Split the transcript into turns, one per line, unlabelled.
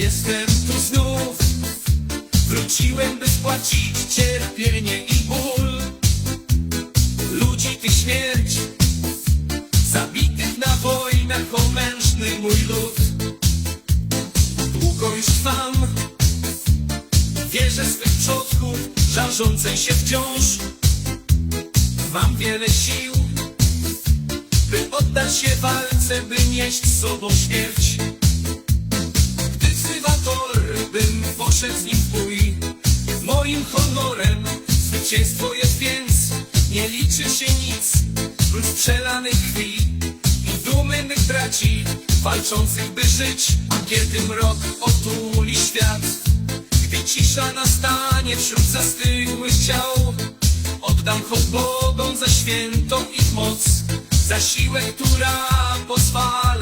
Jestem tu znów. Wróciłem, by spłacić cierpienie i ból. Ludzi tych śmierć Zabitych na wojnach o mężny mój lud. Długo już trwam. Wierzę swych przodków Żarzącej się wciąż. Mam wiele sił By oddać się walce By nieść z sobą śmierć W bój Moim honorem Zwycięstwo jest więc Nie liczy się nic. Prócz przelanych krwi I dumy braci Walczących by żyć Kiedy mrok otuli świat. Gdy cisza nastanie wśród zastygłych ciał Oddam hołd Bogom za świętą ich moc Za siłę, która pozwala